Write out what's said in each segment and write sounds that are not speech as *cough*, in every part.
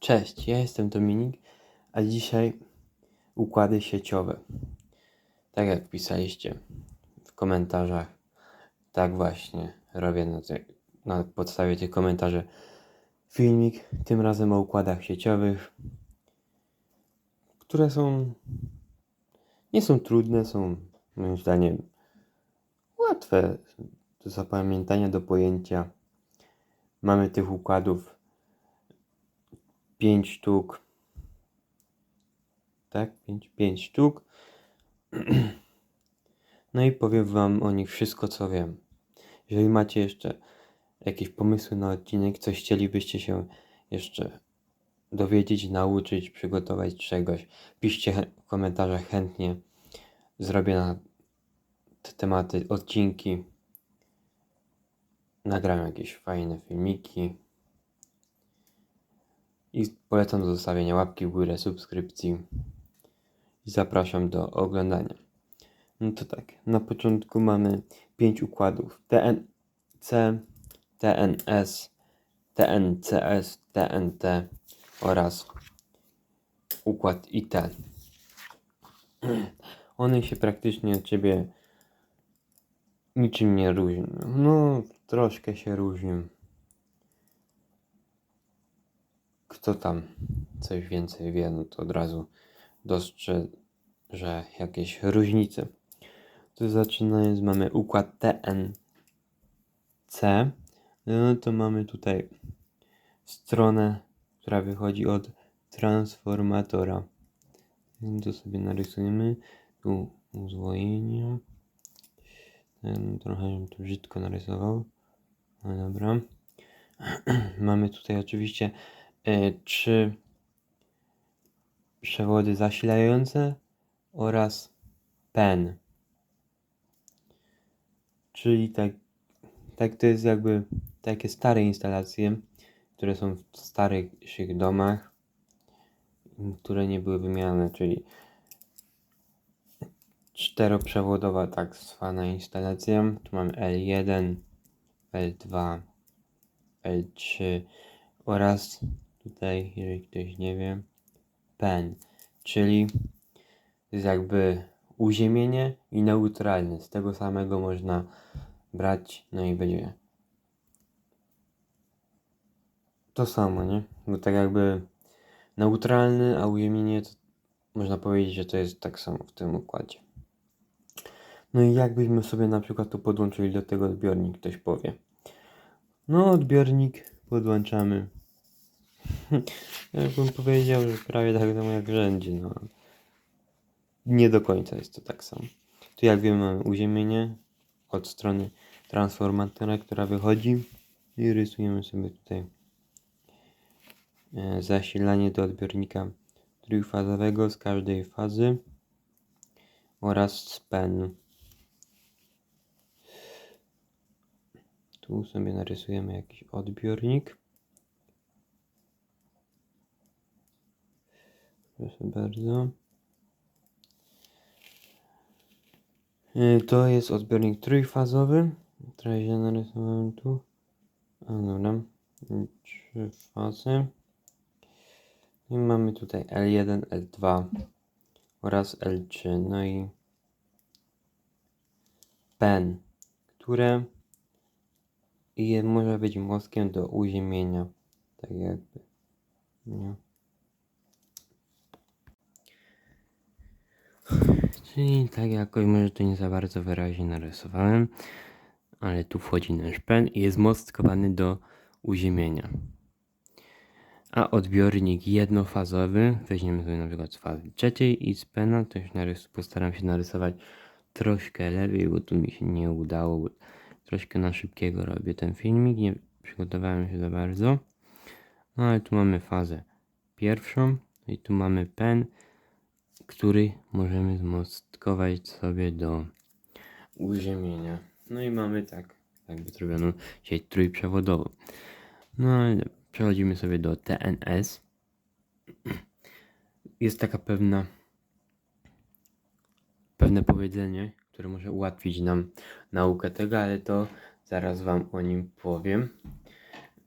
Cześć, ja jestem Dominik, a dzisiaj układy sieciowe. Tak jak pisaliście w komentarzach, tak właśnie robię na, te, na podstawie tych komentarzy filmik, tym razem o układach sieciowych, które są nie są trudne, są moim zdaniem łatwe do zapamiętania, do pojęcia. Mamy tych układów 5 sztuk. Tak, 5, 5 sztuk. *clears throat* No i powiem Wam o nich wszystko, co wiem. Jeżeli macie jeszcze jakieś pomysły na odcinek, coś chcielibyście się jeszcze dowiedzieć, nauczyć, przygotować czegoś, piszcie w komentarzach chętnie. Zrobię na te tematy odcinki. Nagram jakieś fajne filmiki. I polecam do zostawienia łapki w górę, subskrypcji. I zapraszam do oglądania. No to tak, na początku mamy 5 układów. TNC, TNS, TNCS, TNT oraz układ IT. One się praktycznie od ciebie niczym nie różnią. No, troszkę się różnią. Kto tam coś więcej wie, no to od razu dostrzeże jakieś różnice. Zaczynając mamy układ TNC. No to mamy tutaj stronę, która wychodzi od transformatora. To sobie narysujemy. Tu uzwojenie. Em, Trochę bym to brzydko narysował. No dobra. *clears throat* Mamy tutaj oczywiście e, trzy przewody zasilające oraz PEN. Czyli tak, tak to jest jakby takie stare instalacje, które są w starych domach, które nie były wymieniane, czyli czteroprzewodowa tak zwana instalacja. Tu mamy L1, L2, L3 oraz tutaj, jeżeli ktoś nie wie, PEN, czyli jest jakby uziemienie i neutralny. Z tego samego można brać, no i będzie to samo, nie? Bo tak jakby neutralny, a uziemienie to można powiedzieć, że to jest tak samo w tym układzie. No i jakbyśmy sobie na przykład to podłączyli do tego odbiornik, ktoś powie. No, odbiornik podłączamy. Ja bym powiedział, że prawie tak samo jak wszędzie, no. Nie do końca jest to tak samo. Tu jak wiemy mamy uziemienie od strony transformatora, która wychodzi i rysujemy sobie tutaj e, zasilanie do odbiornika trójfazowego z każdej fazy oraz PEN. Tu sobie narysujemy jakiś odbiornik. Proszę bardzo. Y, To jest odbiornik trójfazowy. Trochę źle narysowałem tu. A dobra. Trzy fazy. I mamy tutaj L1, L2 oraz L3. No i PEN, które je może być mostkiem do uziemienia. Tak jakby. Nie. Czyli tak jakoś może to nie za bardzo wyraźnie narysowałem, ale tu wchodzi nasz pen i jest most skowany do uziemienia. A odbiornik jednofazowy, weźmiemy sobie na przykład z fazy trzeciej i z pena, to już postaram się narysować troszkę lepiej, bo tu mi się nie udało, troszkę na szybkiego robię ten filmik, nie przygotowałem się za bardzo. No ale tu mamy fazę pierwszą i tu mamy pen, który możemy zmostkować sobie do uziemienia. No i mamy tak jakby zrobioną sieć trójprzewodową. No ale przechodzimy sobie do TNS. Jest taka pewna pewne powiedzenie, które może ułatwić nam naukę tego, ale to zaraz wam o nim powiem.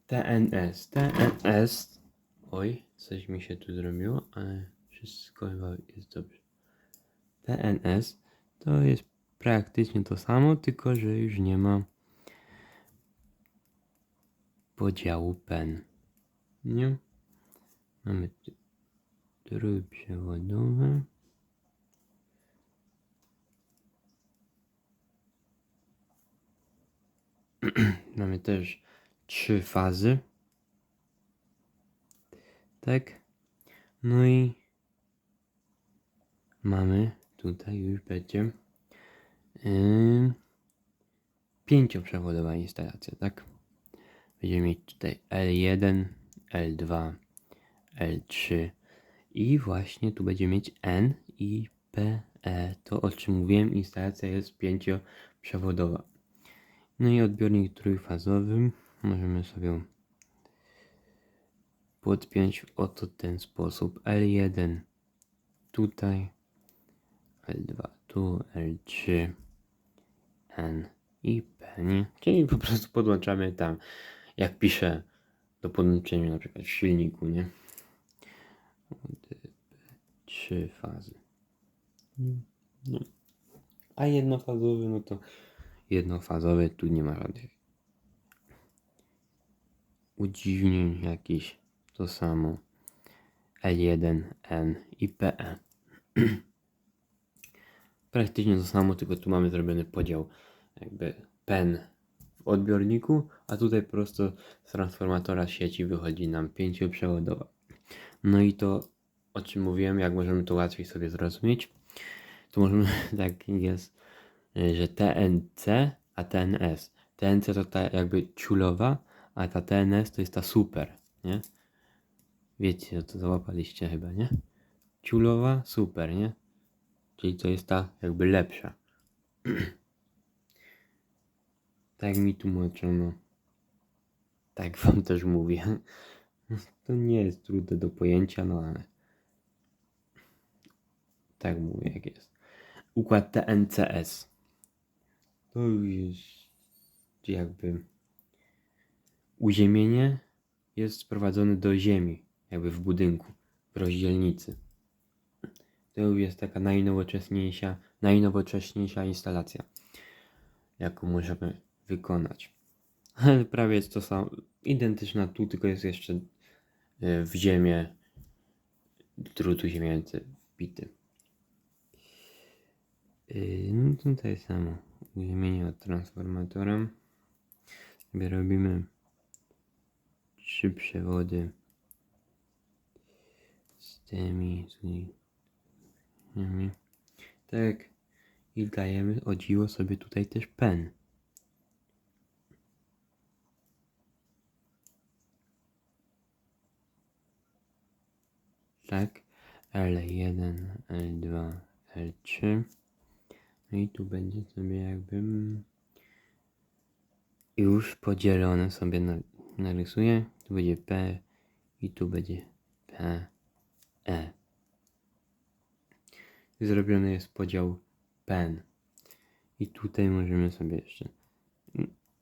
TNS. TNS Oj, coś mi się tu zrobiło, ale wszystko jest dobrze. PNS to jest praktycznie to samo, tylko że już nie ma podziału pen. Nie? Mamy trójprzewodowe. *clears throat* Mamy też trzy fazy. Tak. No i mamy tutaj już będzie yy, pięcioprzewodowa instalacja, tak? Będziemy mieć tutaj L1, L2, L3 i właśnie tu będziemy mieć N i PE. To o czym mówiłem, instalacja jest pięcioprzewodowa. No i odbiornik trójfazowy możemy sobie podpiąć w oto ten sposób. L1 tutaj, L2 tu, L3, N i P, nie? Czyli po prostu podłączamy tam, jak piszę do podłączenia na przykład w silniku, nie? Trzy fazy. No. A jednofazowy, no to jednofazowy, tu nie ma żadnych udziwnień jakichś. To samo. L1, N i PE. *clears throat* Praktycznie to samo, tylko tu mamy zrobiony podział jakby pen w odbiorniku, a tutaj prosto z transformatora sieci wychodzi nam pięcioprzewodowa. No i to, o czym mówiłem, jak możemy to łatwiej sobie zrozumieć, to możemy, *laughs* tak jest, że TNC, a TNS. TNC to ta jakby ciulowa, a ta TNS to jest ta super, nie? Wiecie, to załapaliście chyba, nie? Ciulowa, super, nie? Czyli to jest ta jakby lepsza. *clears throat* tak mi tłumaczono. Tak wam też mówię. *laughs* To nie jest trudne do pojęcia, no ale tak mówię jak jest. Układ TNCS. To już jest jakby uziemienie jest sprowadzone do ziemi, jakby w budynku, w rozdzielnicy. To jest taka najnowocześniejsza, najnowocześniejsza instalacja, jaką możemy wykonać. Ale prawie jest to samo, identyczna tu, tylko jest jeszcze e, w ziemię drutu ziemięcy wbity. Yy, No tutaj samo, uziemienie od transformatora. Sobie robimy trzy przewody z tymi, z tymi. Tak. I dajemy o dziwo sobie tutaj też pen. Tak. L1, L2, L3. No i tu będzie sobie jakby już podzielone sobie na, narysuję. Tu będzie P i tu będzie P, E. Zrobiony jest podział pen. I tutaj możemy sobie jeszcze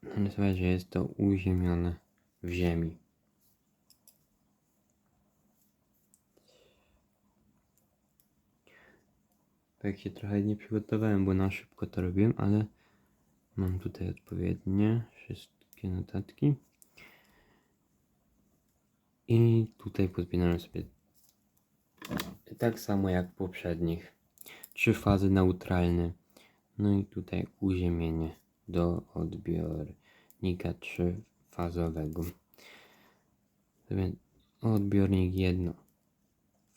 narysować, że jest to uziemione w ziemi. Tak się trochę nie przygotowałem, bo na szybko to robiłem, ale mam tutaj odpowiednie wszystkie notatki. I tutaj podpinamy sobie tak samo jak poprzednich. Trzy fazy neutralne. No i tutaj uziemienie do odbiornika trzyfazowego. Odbiornik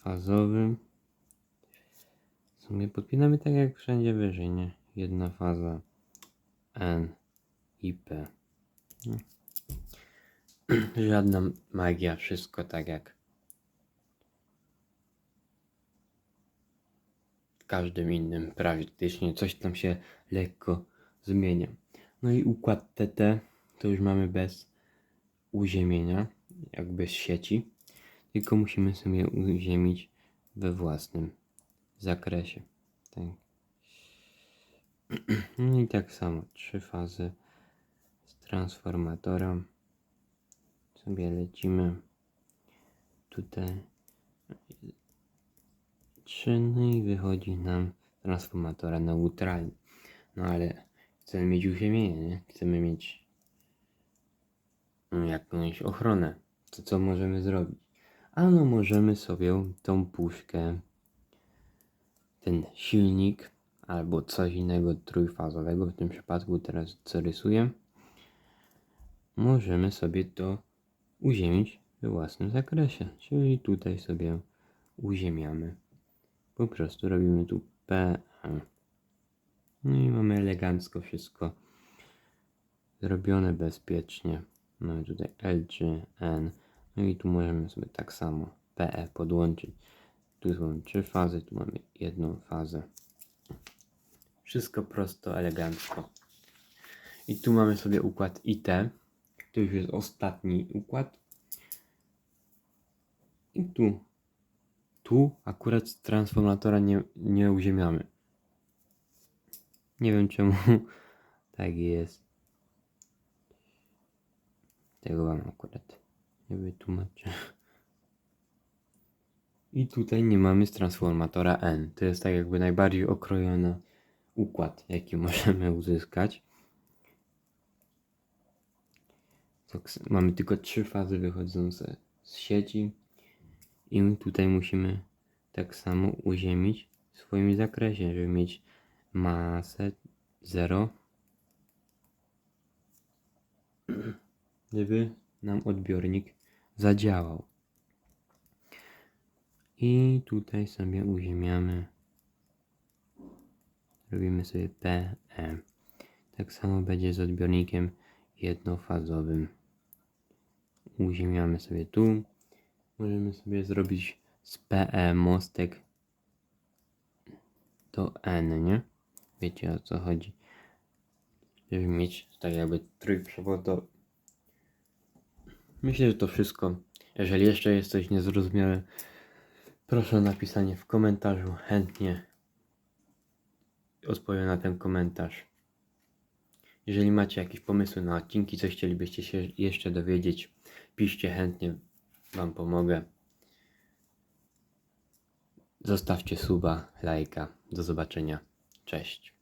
jednofazowy. Sobie podpinamy tak jak wszędzie wyżej, nie? Jedna faza N i P. No. *clears throat* Żadna magia, wszystko tak jak każdym innym praktycznie coś tam się lekko zmienia. No i układ TT to już mamy bez uziemienia, jak bez sieci, tylko musimy sobie uziemić we własnym zakresie. Tak. *clears throat* No i tak samo, trzy fazy z transformatora sobie lecimy tutaj 3, no i wychodzi nam transformatora neutralny. No ale chcemy mieć uziemienie, nie? Chcemy mieć no, jakąś ochronę. To co możemy zrobić? Ano możemy sobie tą puszkę, ten silnik albo coś innego trójfazowego, w tym przypadku teraz co rysuję, możemy sobie to uziemić we własnym zakresie. Czyli tutaj sobie uziemiamy. Po prostu robimy tu P. No i mamy elegancko wszystko zrobione bezpiecznie. Mamy tutaj L czy N. No i tu możemy sobie tak samo PE podłączyć. Tu są trzy fazy, tu mamy jedną fazę. Wszystko prosto, elegancko. I tu mamy sobie układ IT. To już jest ostatni układ. I tu. Tu akurat transformatora nie, nie uziemiamy. Nie wiem czemu *laughs* tak jest. Tego wam akurat nie wytłumaczę. I tutaj nie mamy z transformatora N. To jest tak jakby najbardziej okrojony układ, jaki *laughs* możemy uzyskać. Mamy tylko trzy fazy wychodzące z sieci. I tutaj musimy tak samo uziemić w swoim zakresie, żeby mieć masę 0 żeby nam odbiornik zadziałał. I tutaj sobie uziemiamy. Robimy sobie PE. Tak samo będzie z odbiornikiem jednofazowym. Uziemiamy sobie tu. Możemy sobie zrobić z PE mostek do N, nie? Wiecie o co chodzi. Żeby mieć tak jakby trójprzewodowy. Myślę, że to wszystko. Jeżeli jeszcze jest coś niezrozumiałe, proszę o napisanie w komentarzu. Chętnie odpowiem na ten komentarz. Jeżeli macie jakieś pomysły na odcinki, coś chcielibyście się jeszcze dowiedzieć, piszcie chętnie, Wam pomogę. Zostawcie suba, lajka. Do zobaczenia. Cześć.